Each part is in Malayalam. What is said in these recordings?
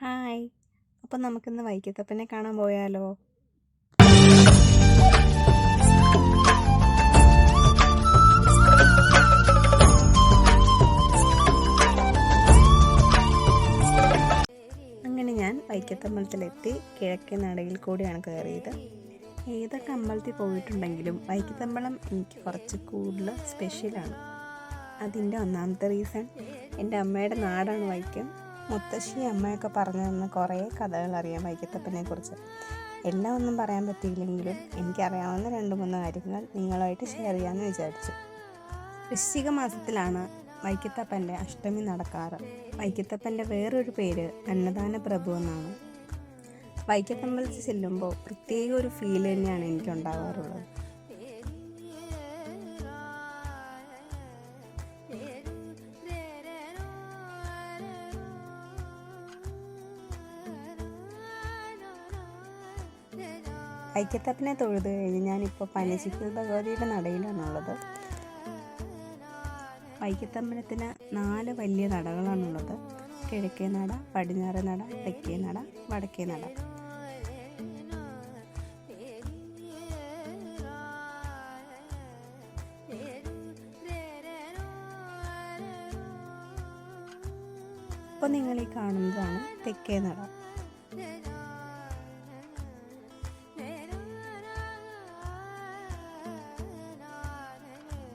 ഹായ്. അപ്പം നമുക്കിന്ന് വൈക്കത്തപ്പനെ കാണാൻ പോയാലോ? അങ്ങനെ ഞാൻ വൈക്കത്തമ്പലത്തിലെത്തി കിഴക്കേ നടയിൽ കൂടിയാണ് കയറിയത്. ഏതൊക്കെ അമ്പലത്തിൽ പോയിട്ടുണ്ടെങ്കിലും വൈക്കത്തമ്പലം എനിക്ക് കുറച്ച് കൂടുതൽ സ്പെഷ്യലാണ് അതിന്റെ ഒന്നാമത്തെ റീസൺ എന്റെ അമ്മയുടെ നാടാണ് വൈക്കം. മുത്തശ്ശി അമ്മയൊക്കെ പറഞ്ഞു തന്ന കുറേ കഥകൾ അറിയാം വൈക്കത്തപ്പനെ കുറിച്ച്. എല്ലാം ഒന്നും പറയാൻ പറ്റിയില്ലെങ്കിലും എനിക്കറിയാവുന്ന രണ്ട് മൂന്ന് കാര്യങ്ങൾ നിങ്ങളായിട്ട് ഷെയർ ചെയ്യാമെന്ന് വിചാരിച്ചു. വൃശ്ചിക മാസത്തിലാണ് വൈക്കത്തപ്പന്റെ അഷ്ടമി നടക്കാറ്. വൈക്കത്തപ്പന്റെ വേറൊരു പേര് അന്നദാന പ്രഭു എന്നാണ്. വൈക്കത്തമ്പലത്തിൽ ചെല്ലുമ്പോൾ പ്രത്യേക ഒരു ഫീൽ തന്നെയാണ് എനിക്ക് ഐക്യത്തപ്പനെ തൊഴുത് കഴിഞ്ഞ് ഞാനിപ്പോൾ പനച്ചിക്കൽ ഭഗവതിയുടെ നടയിലാണുള്ളത് വൈക്കത്തമ്പലത്തിന് നാല് വലിയ നടകളാണുള്ളത്. കിഴക്കേ നട പടിഞ്ഞാറ് നട തെക്കേ നട വടക്കേ നട. ഇപ്പോൾ നിങ്ങൾ ഈ കാണുന്നതാണ് തെക്കേ നട.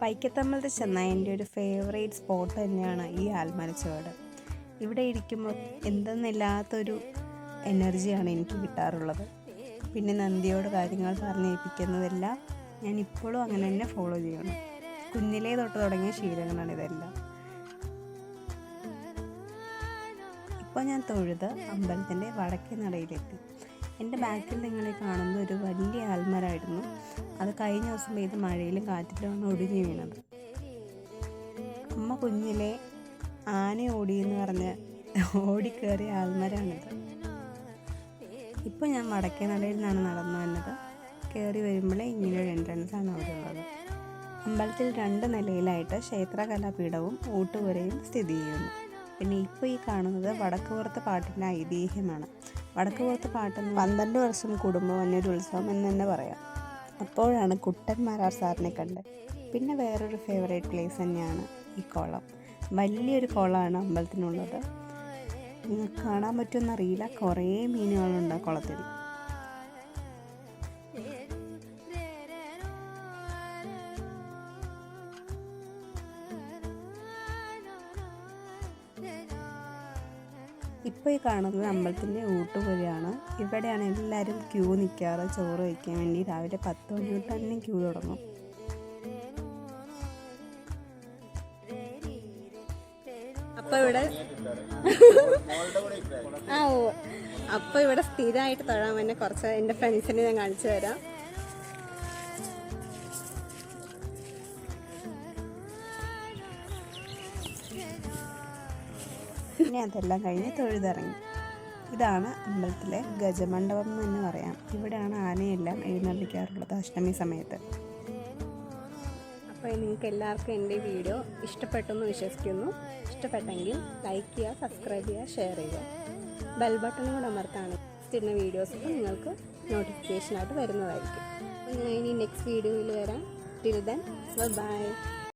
വൈക്കത്തമ്പലത്തിൽ ചെന്നാൽ എന്റെ ഒരു ഫേവറേറ്റ് സ്പോട്ട് തന്നെയാണ് ഈ ആൽമരച്ചുവട് ഇവിടെ ഇരിക്കുമ്പോൾ എന്തെന്നില്ലാത്തൊരു എനർജിയാണ് എനിക്ക് കിട്ടാറുള്ളത്. പിന്നെ നന്ദിയോട് കാര്യങ്ങൾ പറഞ്ഞേൽപ്പിക്കുന്നതെല്ലാം ഞാൻ ഇപ്പോഴും അങ്ങനെ തന്നെ ഫോളോ ചെയ്യണം കുഞ്ഞിലേ തൊട്ട് തുടങ്ങിയ ശീലങ്ങളാണ് ഇതെല്ലാം. ഇപ്പോൾ ഞാൻ തൊഴുത് അമ്പലത്തിന്റെ വടക്കേ നടയിലെത്തി. എന്റെ ബാക്കിൽ നിങ്ങളെ കാണുന്ന ഒരു വലിയ ആൽമരായിരുന്നു അത് കഴിഞ്ഞ ദിവസം പെയ്ത മഴയിലും കാറ്റിലുമാണ് ഒടിഞ്ഞു വീണത്. അമ്മ കുഞ്ഞിലെ ആന ഓടി എന്ന് പറഞ്ഞ് ഓടിക്കേറിയ ആൽമരാണിത് ഇപ്പോൾ ഞാൻ വടക്കേ നടയിൽ നിന്നാണ് നടന്നു വന്നത്. കയറി വരുമ്പോഴേ ഇങ്ങനെ ഒരു എൻട്രൻസ് ആണ് അവിടെ ഉള്ളത്. അമ്പലത്തിൽ രണ്ട് നിലയിലായിട്ട് ക്ഷേത്ര കലാപീഠവും ഊട്ടുപുരയും സ്ഥിതി ചെയ്യുന്നു. പിന്നെ ഇപ്പോൾ ഈ കാണുന്നത് വടക്കുപുറത്ത് പാട്ടിന്റെ ഐതിഹ്യമാണ്. വടക്കുപുറത്ത് പാട്ട് പന്ത്രണ്ട് വർഷം കൂടുമ്പോൾ വന്നൊരു ഉത്സവം എന്ന് തന്നെ പറയാം. അപ്പോഴാണ് കുട്ടൻ മാരാർ സാറിനെ കണ്ടത് പിന്നെ വേറൊരു ഫേവറേറ്റ് പ്ലേസ് തന്നെയാണ് ഈ കോളം. വലിയൊരു കുളമാണ് അമ്പലത്തിനുള്ളത്. നിങ്ങൾക്ക് കാണാൻ പറ്റുമെന്നറിയില്ല കുറേ മീനുകളുണ്ട് കുളത്തിൽ. ഇപ്പോൾ ഈ കാണുന്നത് അമ്പലത്തിന്റെ ഊട്ടുപുരയാണ് ഇവിടെയാണ് എല്ലാവരും ക്യൂ നിൽക്കാറ് ചോറ് വയ്ക്കാൻ വേണ്ടി. രാവിലെ പത്ത് മണി തൊട്ട് തന്നെ ക്യൂ തുടങ്ങും. അപ്പോൾ ഇവിടെ ആ ഓ. അപ്പോൾ ഇവിടെ സ്ഥിരമായിട്ട് തൊഴാൻ വേണ്ടി കുറച്ച് എന്റെ ഫ്രണ്ട്സിനെ ഞാൻ കാണിച്ചു തരാം. പിന്നെ അതെല്ലാം കഴിഞ്ഞ് തൊഴുതിറങ്ങി. ഇതാണ് അമ്പലത്തിലെ ഗജമണ്ഡപം എന്ന് തന്നെ പറയാം. ഇവിടെയാണ് ആനയെല്ലാം എഴുന്നള്ളിക്കാറുള്ളത് അഷ്ടമി സമയത്ത്. അപ്പോൾ നിങ്ങൾക്ക് എല്ലാവർക്കും എന്റെ വീഡിയോ ഇഷ്ടപ്പെട്ടെന്ന് വിശ്വസിക്കുന്നു. ഇഷ്ടപ്പെട്ടെങ്കിൽ ലൈക്ക് ചെയ്യുക സബ്സ്ക്രൈബ് ചെയ്യുക ഷെയർ ചെയ്യുക. ബെൽ ബട്ടൺ കൂടെ അമർത്താണ് ഇടുന്ന വീഡിയോസ് നിങ്ങൾക്ക് നോട്ടിഫിക്കേഷനായിട്ട് വരുന്നതായിരിക്കും. ഇനി നെക്സ്റ്റ് വീഡിയോയിൽ വരാം. Till then bye